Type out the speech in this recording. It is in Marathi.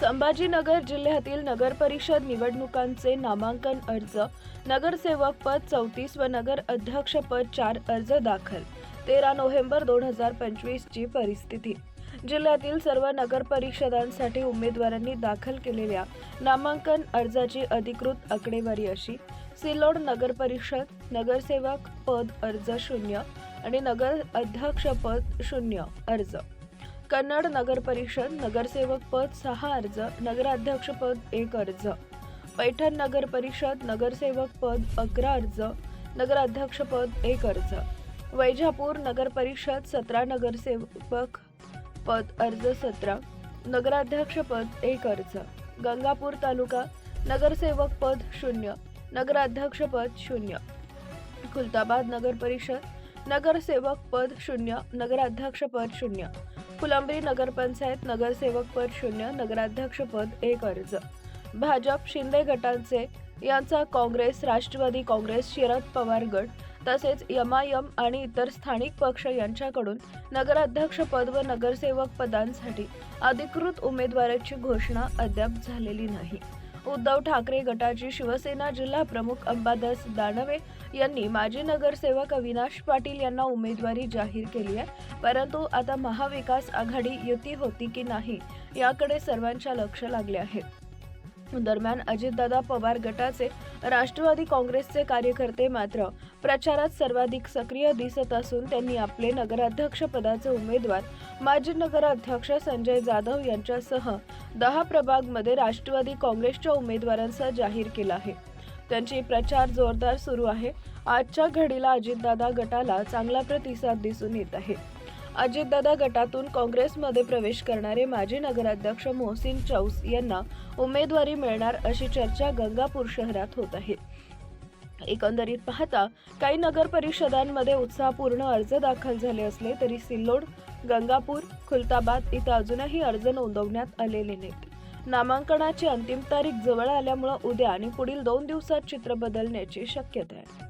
संभाजीनगर जिल्ह्यातील नगर परिषद निवडणुकांचे नामांकन अर्ज नगरसेवक पद चौतीस व नगर अध्यक्षपद चार अर्ज दाखल तेरा नोव्हेंबर दोन हजार पंचवीसची परिस्थिती. जिल्ह्यातील सर्व नगर परिषदांसाठी उमेदवारांनी दाखल केलेल्या नामांकन अर्जाची अधिकृत आकडेवारी अशी सिल्लोड नगर परिषद नगरसेवक पद अर्ज शून्य आणि नगर अध्यक्षपद शून्य अर्ज. कन्नड नगर परिषद नगरसेवक पद सहा अर्ज नगराध्यक्ष पद एक अर्ज. पैठण नगर परिषद नगरसेवक पद अकरा अर्ज नगराध्यक्ष पद एक अर्ज. वैजापूर नगर परिषद सतरा नगरसेवक पद अर्ज सतरा नगराध्यक्ष पद एक अर्ज. गंगापूर तालुका नगरसेवक पद शून्य नगराध्यक्ष पद शून्य. खुलताबाद नगर परिषद नगरसेवक पद शून्य नगराध्यक्ष पद शून्य. फुलंब्री नगरपंचायत नगरसेवक पद शून्य नगराध्यक्षपद एक अर्ज. भाजप शिंदे गटांचे यांचा काँग्रेस राष्ट्रवादी काँग्रेस शरद पवार गट तसेच यमायम आणि इतर स्थानिक पक्ष यांच्याकडून नगराध्यक्षपद व नगरसेवक पदांसाठी अधिकृत उमेदवाराची घोषणा अद्याप झालेली नाही. उद्धव ठाकरे गटाची शिवसेना जिल्हा प्रमुख अंबादास दानवे यांनी माजी नगरसेवक अविनाश पाटील यांना उमेदवारी जाहीर केली आहे. परंतु आता महाविकास आघाडी युती होती की नाही याकडे सर्वांच्या लक्ष लागले आहे. दरम्यान अजितदादा पवार गटाचे राष्ट्रवादी काँग्रेसचे कार्यकर्ते मात्र प्रचारात सर्वाधिक सक्रिय दिसत असून त्यांनी आपले नगराध्यक्ष पदाचे उमेदवार माजी नगराध्यक्ष संजय जाधव यांच्यासह दहा प्रभागमध्ये राष्ट्रवादी काँग्रेसच्या उमेदवारांचा जाहीर केला आहे. त्यांची प्रचार जोरदार सुरू आहे. आजच्या घडीला अजितदादा गटाला चांगला प्रतिसाद दिसून येत आहे. अजितदादा गटातून काँग्रेसमध्ये प्रवेश करणारे माजी नगराध्यक्ष मोहसिन चौस यांना उमेदवारी मिळणार अशी चर्चा गंगापूर शहरात होत आहे. एकंदरीत पाहता काही नगर परिषदांमध्ये उत्साहपूर्ण अर्ज दाखल झाले असले तरी सिल्लोड गंगापूर खुलताबाद इथं अजूनही अर्ज नोंदवण्यात आलेले नाहीत. नामांकनाची अंतिम तारीख जवळ आल्यामुळं उद्या आणि पुढील दोन दिवसात चित्र बदलण्याची शक्यता आहे.